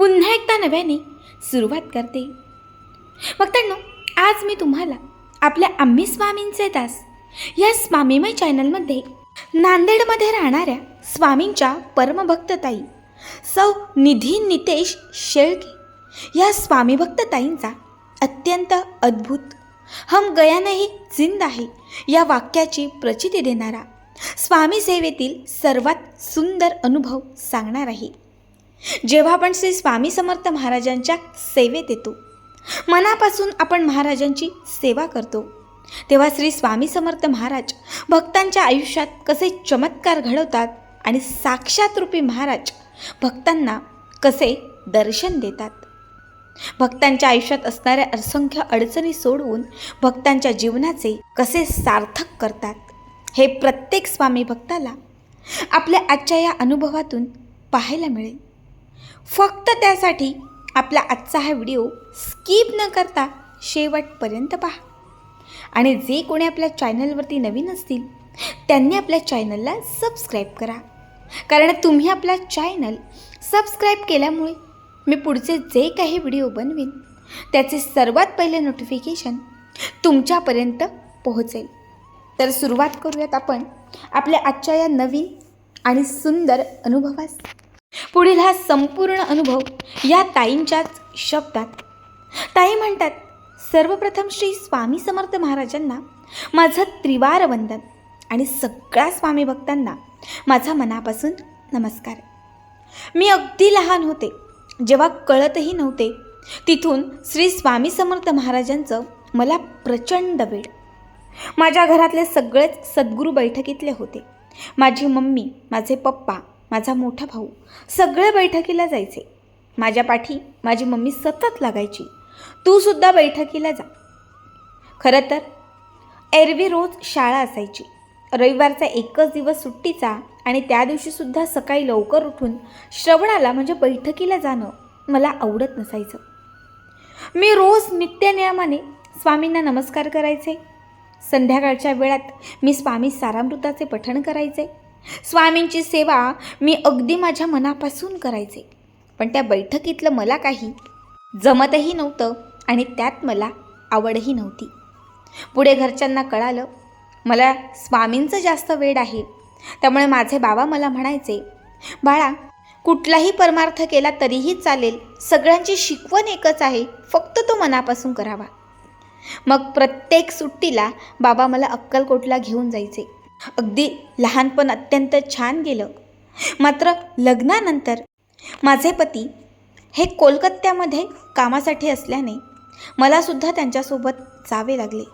पुन्हा एकदा नव्याने सुरुवात करते. भक्तांनो आज मी तुम्हाला आपल्या आम्ही स्वामींचे दास या स्वामीमय चॅनलमध्ये नांदेडमध्ये राहणाऱ्या स्वामींच्या परमभक्तताई सौ निधी नितेश शेळके या स्वामी भक्तताईंचा अत्यंत अद्भुत हम गया नाही जिंद आहे या वाक्याची प्रचिती देणारा स्वामी सेवेतील सर्वात सुंदर अनुभव सांगणार आहे. जेव्हा आपण श्री स्वामी समर्थ महाराजांच्या सेवेत येतो मनापासून आपण महाराजांची सेवा करतो. तेव्हा श्री स्वामी समर्थ महाराज भक्तांच्या आयुष्यात कसे चमत्कार घडवतात आणि साक्षात रूपी महाराज भक्तांना कसे दर्शन देतात. भक्तांच्या आयुष्यात असणाऱ्या असंख्य अडचणी सोडवून भक्तांच्या जीवनाचे कसे सार्थक करतात हे प्रत्येक स्वामी भक्ताला आपल्या आजच्या या अनुभवातून पाहायला मिळेल. फक्त त्यासाठी आपला आजचा हा व्हिडिओ स्किप न करता शेवटपर्यंत पहा. आणि जे कोणी आपल्या चॅनलवरती नवीन असतील त्यांनी आपल्या चॅनलला सबस्क्राईब करा. कारण तुम्ही आपला चॅनल सबस्क्राईब केल्यामुळे मी पुढचे जे काही व्हिडिओ बनवीन त्याचे सर्वात पहिले नोटिफिकेशन तुमच्यापर्यंत पोहोचेल. तर सुरुवात करूयात आपण आपल्या आजच्या या नवीन आणि सुंदर अनुभवास. पुढील हा संपूर्ण अनुभव या ताईंच्याच शब्दात. ताई म्हणतात सर्वप्रथम श्री स्वामी समर्थ महाराजांना माझं त्रिवार वंदन आणि सगळ्या स्वामी भक्तांना माझा मनापासून नमस्कार. मी अगदी लहान होते जेव्हा कळतही नव्हते तिथून श्री स्वामी समर्थ महाराजांचं मला प्रचंड वेळ. माझ्या घरातले सगळेच सद्गुरू बैठकीतले होते. माझी मम्मी माझे पप्पा माझा मोठा भाऊ. सगळे बैठकीला जायचे. माझ्या पाठी माझी मम्मी सतत लागायची. तू सुद्धा बैठकीला जा. खरं तर एरवी रोज शाळा असायची. रविवारचा एकच दिवस सुट्टीचा आणि त्या दिवशीसुद्धा सकाळी लवकर उठून श्रवणाला म्हणजे बैठकीला जाणं मला आवडत नसायचं. मी रोज नित्यनियमाने स्वामींना नमस्कार करायचे. संध्याकाळच्या वेळात मी स्वामी सारामृताचे पठण करायचे. स्वामींची सेवा मी अगदी माझ्या मनापासून करायचे. पण त्या बैठकीतलं मला काही जमतही नव्हतं आणि त्यात मला आवडही नव्हती. पुढे घरच्यांना कळालं मला स्वामींचं जास्त वेळ आहे. त्यामुळे माझे बाबा मला म्हणायचे बाळा कुठलाही परमार्थ केला तरीही चालेल. सगळ्यांची शिकवण एकच आहे फक्त तो मनापासून करावा. मग प्रत्येक सुट्टीला बाबा मला अक्कलकोटला घेऊन जायचे. अगदी लहानपण अत्यंत छान गेलं. मात्र लग्नानंतर माझे पती हे कोलकात्यामध्ये कामासाठी असल्याने मलासुद्धा त्यांच्यासोबत जावे लागले.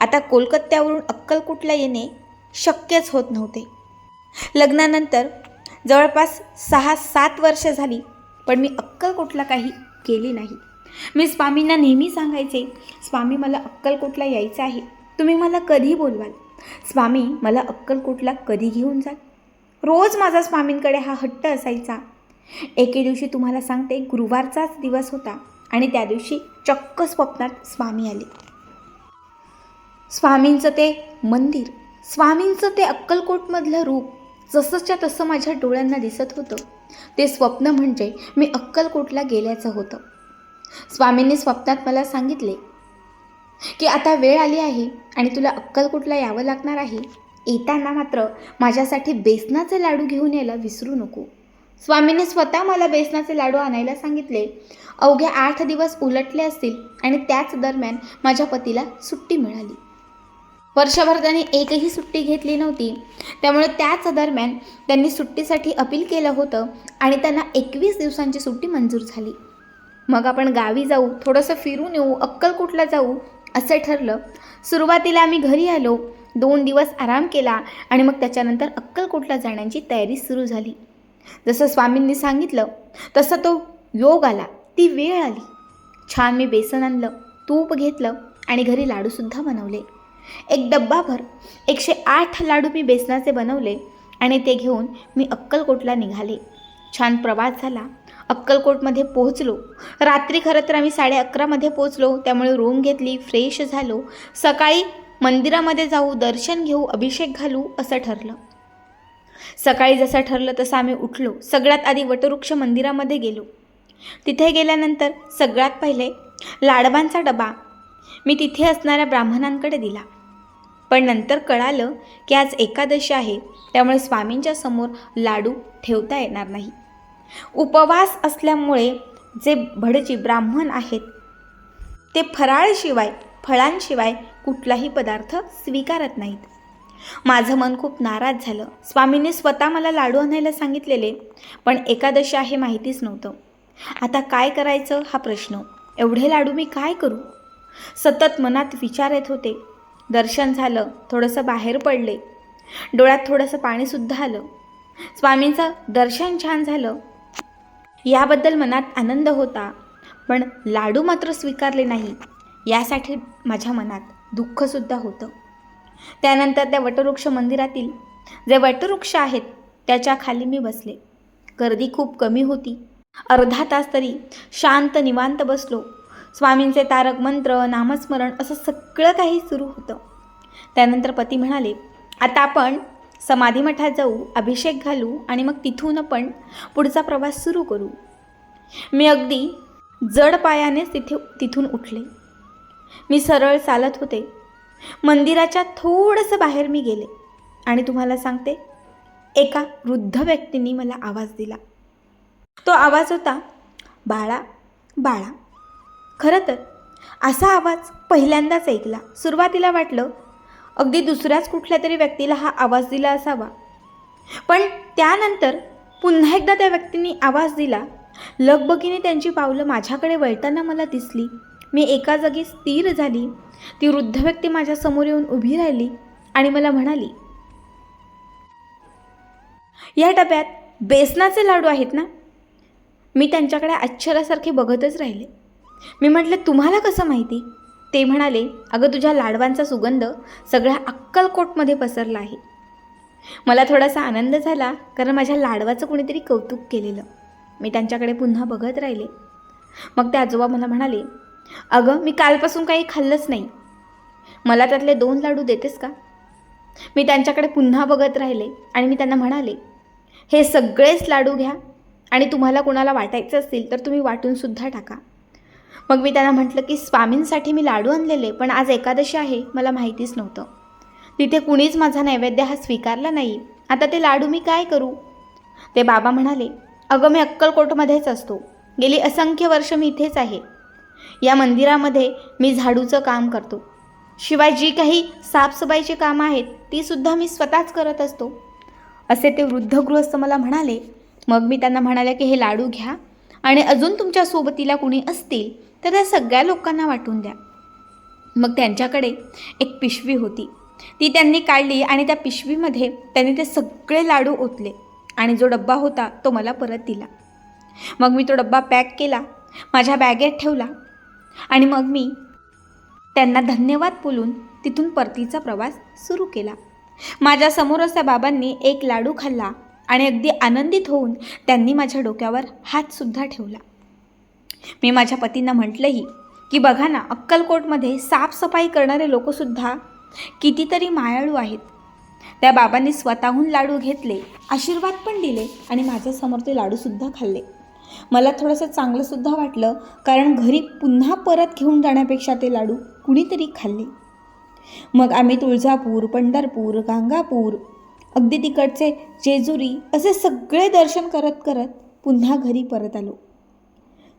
आता कोलकात्यावरून अक्कलकोटला येणे शक्यच होत नव्हते. लग्नानंतर जवळपास सहा सात वर्ष झाली पण मी अक्कलकोटला काही केली नाही. मी स्वामींना नेहमी सांगायचे स्वामी मला अक्कलकोटला यायचं आहे. तुम्ही मला कधी बोलवाल? स्वामी मला अक्कलकोटला कधी घेऊन जाल? रोज माझा स्वामींकडे हा हट्ट असायचा. एके दिवशी तुम्हाला सांगते गुरुवारचाच दिवस होता आणि त्या दिवशी चक्क स्वप्नात स्वामी आले. स्वामींचं ते मंदिर स्वामींचं ते अक्कलकोटमधलं रूप जसंच्या तसं माझ्या डोळ्यांना दिसत होतं. ते स्वप्न म्हणजे मी अक्कलकोटला गेल्याचं होतं. स्वामींनी स्वप्नात मला सांगितले की आता वेळ आली आहे आणि तुला अक्कलकोटला यावं लागणार आहे? येताना मात्र माझ्यासाठी बेसनाचे लाडू घेऊन यायला विसरू नको. स्वामीने स्वतः मला बेसनाचे लाडू आणायला सांगितले. अवघे आठ दिवस उलटले असतील आणि त्याच दरम्यान माझ्या पतीला सुट्टी मिळाली. वर्षभर त्यांनी एकही सुट्टी घेतली नव्हती. त्यामुळे त्याच दरम्यान त्यांनी सुट्टीसाठी अपील केलं होतं आणि त्यांना एकवीस दिवसांची सुट्टी मंजूर झाली. मग आपण गावी जाऊ थोडंसं फिरून येऊ अक्कलकोटला जाऊ असं ठरलं. सुरुवातीला आम्ही घरी आलो. दोन दिवस आराम केला आणि मग त्याच्यानंतर अक्कलकोटला जाण्याची तयारी सुरू झाली. जसं स्वामींनी सांगितलं तसं तो योग आला ती वेळ आली. छान मी बेसन आणलं तूप घेतलं आणि घरी लाडूसुद्धा बनवले. एक डब्बाभर एकशे आठ लाडू मी बेसनाचे बनवले आणि ते घेऊन मी अक्कलकोटला निघाले. छान प्रवास झाला. अक्कलकोटमध्ये पोहोचलो. रात्री खरं तर आम्ही साडे अकरामध्ये पोहोचलो. त्यामुळे रूम घेतली फ्रेश झालो. सकाळी मंदिरामध्ये जाऊ दर्शन घेऊ अभिषेक घालू असं ठरलं. सकाळी जसं ठरलं तसं आम्ही उठलो. सगळ्यात आधी वटवृक्ष मंदिरामध्ये गेलो. तिथे गेल्यानंतर सगळ्यात पहिले लाडबांचा डबा. मी तिथे असणाऱ्या ब्राह्मणांकडे दिला. पण नंतर कळालं की आज एकादशी आहे. त्यामुळे स्वामींच्या समोर लाडू ठेवता येणार नाही. उपवास असल्यामुळे जे भडजी ब्राह्मण आहेत ते फराळशिवाय फळांशिवाय कुठलाही पदार्थ स्वीकारत नाहीत. माझं मन खूप नाराज झालं. स्वामींनी स्वतः मला लाडू आणायला सांगितलेले पण एकादशी आहे माहितीच नव्हतं. आता काय करायचं हा प्रश्न? एवढे लाडू मी काय करू? सतत मनात विचार येत होते. दर्शन झालं थोडंसं बाहेर पडले. डोळ्यात थोडंसं पाणीसुद्धा आलं. स्वामींचं दर्शन छान झालं. याबद्दल मनात आनंद होता पण लाडू मात्र स्वीकारले नाही यासाठी माझ्या मनात दुःखसुद्धा होतं. त्यानंतर त्या वटवृक्ष मंदिरातील जे वटवृक्ष आहेत त्याच्याखाली मी बसले. गर्दी खूप कमी होती. अर्धा तास तरी शांत निवांत बसलो. स्वामींचे तारक मंत्र नामस्मरण असं सगळं काही सुरू होतं. त्यानंतर पती म्हणाले आता आपण समाधी मठात जाऊ अभिषेक घालू आणि मग तिथून आपण पुढचा प्रवास सुरू करू. मी अगदी जड पायानेच तिथे तिथून उठले. मी सरळ चालत होते. मंदिराच्या थोडंसं बाहेर मी गेले. आणि तुम्हाला सांगते एका वृद्ध व्यक्तींनी मला आवाज दिला. तो आवाज होता बाळा बाळा. खरं तर असा आवाज पहिल्यांदाच ऐकला. सुरुवातीला वाटलं अगदी दुसऱ्याच कुठल्या तरी व्यक्तीला हा आवाज दिला असावा. पण त्यानंतर पुन्हा एकदा त्या व्यक्तीने आवाज दिला. लगबगीने त्यांची पावलं माझ्याकडे वळताना मला दिसली. मी एका जागी स्थिर झाली. ती वृद्ध व्यक्ती माझ्यासमोर येऊन उभी राहिली आणि मला म्हणाली या डब्यात बेसनाचे लाडू आहेत ना? मी त्यांच्याकडे आश्चर्यासारखे बघतच राहिले. मी म्हटलं तुम्हाला कसं माहिती? ते म्हणाले अगं तुझ्या लाडवांचा सुगंध सगळ्या अक्कलकोटमध्ये पसरला आहे. मला थोडासा आनंद झाला कारण माझ्या लाडवाचं कोणीतरी कौतुक केलेलं. मी त्यांच्याकडे पुन्हा बघत राहिले. मग ते आजोबा मला म्हणाले अगं मी कालपासून काही खाल्लंच नाही. मला त्यातले दोन लाडू देतेस का? मी त्यांच्याकडे पुन्हा बघत राहिले आणि मी त्यांना म्हणाले हे सगळेच लाडू घ्या आणि तुम्हाला कोणाला वाटायचं असतील तर तुम्ही वाटूनसुद्धा टाका. मग मी त्यांना म्हटलं की स्वामींसाठी मी लाडू आणलेले पण आज एकादशी आहे मला माहितीच नव्हतं. तिथे कुणीच माझा नैवेद्य हा स्वीकारला नाही. आता ते लाडू मी काय करू? ते बाबा म्हणाले अगं मी अक्कलकोटमध्येच असतो. गेली असंख्य वर्ष मी इथेच आहे. या मंदिरामध्ये मी झाडूचं काम करतो. शिवाय जी काही साफसफाईची कामं आहेत तीसुद्धा मी स्वतःच करत असतो. असे ते वृद्ध गृहस्थ मला म्हणाले. मग मी त्यांना म्हणाले की हे लाडू घ्या आणि अजून तुमच्या सोबतीला कुणी असतील तर त्या सगळ्या लोकांना वाटून द्या. मग त्यांच्याकडे एक पिशवी होती. ती त्यांनी काढली आणि त्या पिशवीमध्ये त्यांनी ते सगळे लाडू ओतले आणि जो डब्बा होता तो मला परत दिला. मग मी तो डब्बा पॅक केला माझ्या बॅगेत ठेवला आणि मग मी त्यांना धन्यवाद बोलून तिथून परतीचा प्रवास सुरू केला. माझ्यासमोरच त्या बाबांनी एक लाडू खाल्ला आणि अगदी आनंदित होऊन त्यांनी माझ्या डोक्यावर हातसुद्धा ठेवला. मी माझ्या पतींना म्हटलंही की बघा ना अक्कलकोटमध्ये साफसफाई करणारे लोकसुद्धा कितीतरी मायाळू आहेत. त्या बाबांनी स्वतःहून लाडू घेतले आशीर्वाद पण दिले आणि माझ्यासमोर ते लाडूसुद्धा खाल्ले. मला थोडंसं चांगलंसुद्धा वाटलं कारण घरी पुन्हा परत घेऊन जाण्यापेक्षा ते लाडू कुणीतरी खाल्ले. मग आम्ही तुळजापूर पंढरपूर गांगापूर अगदी तिकडचे जेजुरी असे सगळे दर्शन करत करत पुन्हा घरी परत आलो.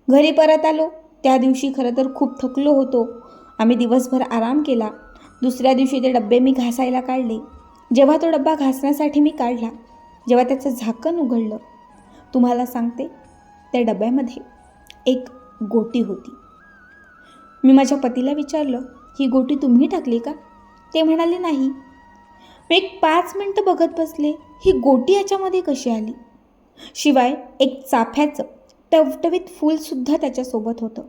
घरी परत आलो. त्या दिवशी खरं तर खूप थकलो होतो. आम्ही दिवसभर आराम केला. दुसऱ्या दिवशी ते डब्बे मी घासायला काढले. जेव्हा तो डब्बा घासण्यासाठी मी काढला जेव्हा त्याचं झाकण उघडलं तुम्हाला सांगते त्या डब्यामध्ये एक गोटी होती. मी माझ्या पतीला विचारलं ही गोटी तुम्ही टाकली का? ते म्हणाले नाही. मी एक पाच मिनटं बघत बसले. ही गोटी याच्यामध्ये कशी आली? शिवाय एक चाफ्याचं टवटवीत फूलसुद्धा त्याच्यासोबत होतं.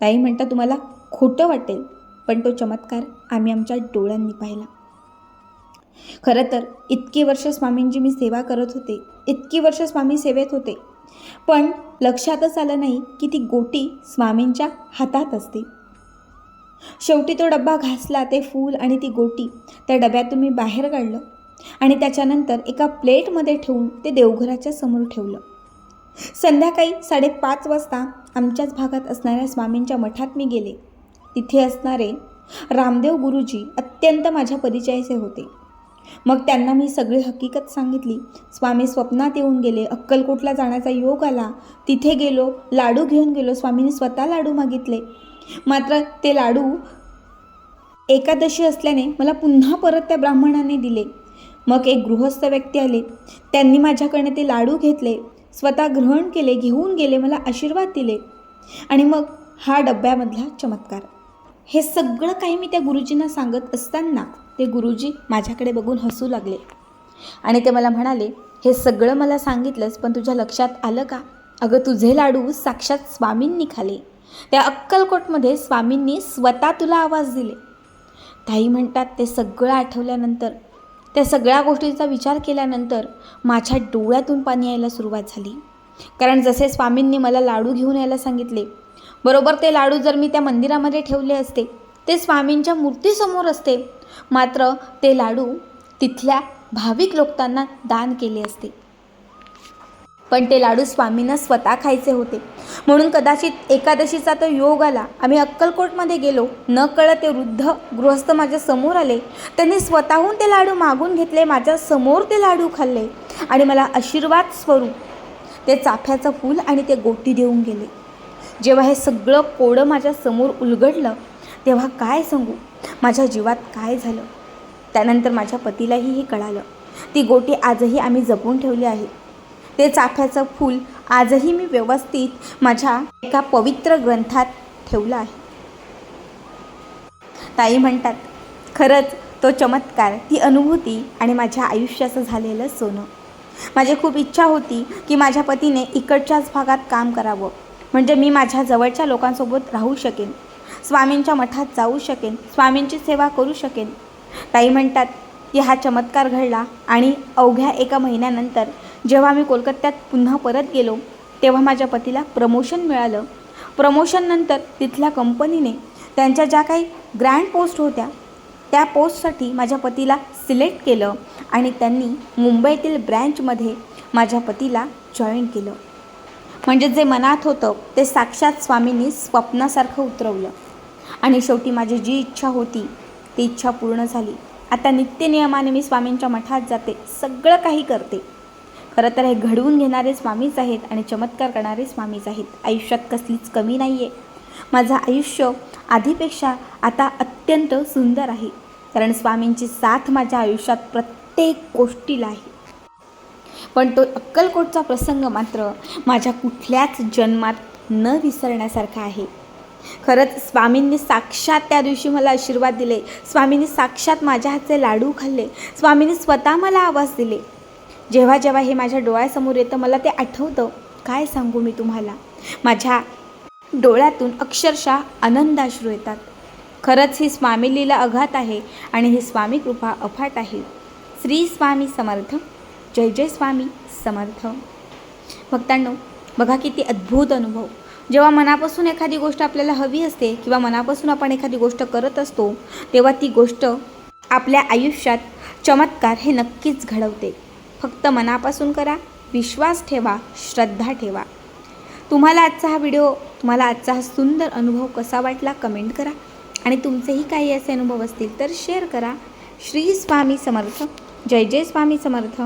ताई म्हणता तुम्हाला खोटं वाटेल पण तो चमत्कार आम्ही आमच्या डोळ्यांनी पाहिला. खरं तर इतकी वर्ष स्वामींची मी सेवा करत होते इतकी वर्ष स्वामी सेवेत होते. पण लक्षातच आलं नाही की ती गोटी स्वामींच्या हातात असते. शेवटी तो डब्बा घासला ते फूल आणि ती गोटी त्या डब्यातून मी बाहेर काढलं आणि त्याच्यानंतर एका प्लेटमध्ये ठेवून ते देवघराच्या समोर ठेवलं. संध्याकाळी साडेपाच वाजता आमच्याच भागात असणाऱ्या स्वामींच्या मठात मी गेले. तिथे असणारे रामदेव गुरुजी अत्यंत माझ्या परिचयाचे होते. मग त्यांना मी सगळी हकीकत सांगितली. स्वामी स्वप्नात येऊन गेले अक्कलकोटला जाण्याचा योग आला. तिथे गेलो लाडू घेऊन गेलो स्वामींनी स्वतः लाडू मागितले. मात्र ते लाडू एकादशी असल्याने मला पुन्हा परत त्या ब्राह्मणाने दिले. मग एक गृहस्थ व्यक्ती आले. त्यांनी माझ्याकडनं ते लाडू घेतले. स्वतः ग्रहण केले घेऊन गेले मला आशीर्वाद दिले. आणि मग हा डब्यामधला चमत्कार. हे सगळं काही मी त्या गुरुजींना सांगत असताना ते गुरुजी माझ्याकडे बघून हसू लागले. आणि ते मला म्हणाले हे सगळं मला सांगितलंस पण तुझ्या लक्षात आलं का? अगं तुझे लाडू साक्षात स्वामींनी खाले. त्या अक्कलकोटमध्ये स्वामींनी स्वतः तुला आवाज दिले. ताई म्हणतात ते सगळं आठवल्यानंतर त्या सगळ्या गोष्टीचा विचार केल्यानंतर माझ्या डोळ्यातून पाणी यायला सुरुवात झाली. कारण जसे स्वामींनी मला लाडू घेऊन यायला सांगितले बरोबर ते लाडू जर मी त्या मंदिरामध्ये ठेवले असते ते स्वामींच्या मूर्तीसमोर असते. मात्र ते लाडू तिथल्या भाविक लोकांना दान केले असते. पण ते लाडू स्वामींना स्वतः खायचे होते. म्हणून कदाचित एकादशीचा तो योग आला. आम्ही अक्कलकोटमध्ये गेलो. न कळत ते वृद्ध गृहस्थ माझ्यासमोर आले. त्यांनी स्वतःहून ते लाडू मागून घेतले. माझ्यासमोर ते लाडू खाल्ले. आणि मला आशीर्वाद स्वरूप ते चाफ्याचं फूल आणि ते गोटी देऊन गेले. जेव्हा हे सगळं कोडं माझ्यासमोर उलगडलं तेव्हा काय सांगू? माझ्या जीवात काय झालं? त्यानंतर माझ्या पतीलाही हे कळालं. ती गोटी आजही आम्ही जपून ठेवली आहे. ते चाफ्याचं फूल आजही मी व्यवस्थित माझ्या एका पवित्र ग्रंथात ठेवलं आहे. ताई म्हणतात खरंच तो चमत्कार ती अनुभूती आणि माझ्या आयुष्याचं झालेलं सोनं. माझी खूप इच्छा होती की माझ्या पतीने इकडच्याच भागात काम करावं. म्हणजे मी माझ्या जवळच्या लोकांसोबत राहू शकेन. स्वामींच्या मठात जाऊ शकेन. स्वामींची सेवा करू शकेन. ताई म्हणतात की हा चमत्कार घडला आणि अवघ्या एका महिन्यानंतर जेव्हा मी कोलकात्यात पुन्हा परत गेलो तेव्हा माझ्या पतीला प्रमोशन मिळालं. प्रमोशननंतर तिथल्या कंपनीने त्यांच्या ज्या काही ग्रँड पोस्ट होत्या त्या पोस्टसाठी माझ्या पतीला सिलेक्ट केलं आणि त्यांनी मुंबईतील ब्रँचमध्ये माझ्या पतीला जॉईन केलं. म्हणजे जे मनात होतं ते साक्षात स्वामींनी स्वप्नासारखं उतरवलं. आणि शेवटी माझी जी इच्छा होती ती इच्छा पूर्ण झाली. आता नित्यनियमाने मी स्वामींच्या मठात जाते सगळं काही करते. खरं तर हे घडवून घेणारे स्वामीच आहेत आणि चमत्कार करणारे स्वामीच आहेत. आयुष्यात कसलीच कमी नाही आहे माझं आयुष्य आधीपेक्षा आता अत्यंत सुंदर आहे. कारण स्वामींची साथ माझ्या आयुष्यात प्रत्येक गोष्टीला आहे. पण तो अक्कलकोटचा प्रसंग मात्र माझ्या कुठल्याच जन्मात न विसरण्यासारखा आहे. खरंच स्वामींनी साक्षात त्या दिवशी मला आशीर्वाद दिले. स्वामींनी साक्षात माझ्या हातचे लाडू खाल्ले. स्वामींनी स्वतः मला आवाज दिले. जेव्हा जेव्हा हे माझ्या डोळ्यासमोर येतं मला ते आठवतं. काय सांगू मी तुम्हाला? माझ्या डोळ्यातून अक्षरशः आनंदाश्रू येतात. खरंच ही स्वामी लीला अघात आहे आणि ही स्वामी कृपा अफाट आहे. श्री स्वामी समर्थ. जय जय स्वामी समर्थ. भक्तांनो बघा किती अद्भुत अनुभव. जेव्हा मनापासून एखादी गोष्ट आपल्याला हवी असते किंवा मनापासून आपण एखादी गोष्ट करत असतो तेव्हा ती गोष्ट आपल्या आयुष्यात चमत्कार हे नक्कीच घडवते. फक्त मनापासून करा विश्वास ठेवा श्रद्धा ठेवा. तुम्हाला आजचा हा व्हिडिओ तुम्हाला आजचा हा सुंदर अनुभव कसा वाटला कमेंट करा आणि तुमचेही काही असे अनुभव असतील तर शेअर करा. श्री स्वामी समर्थ. जय जय स्वामी समर्थ.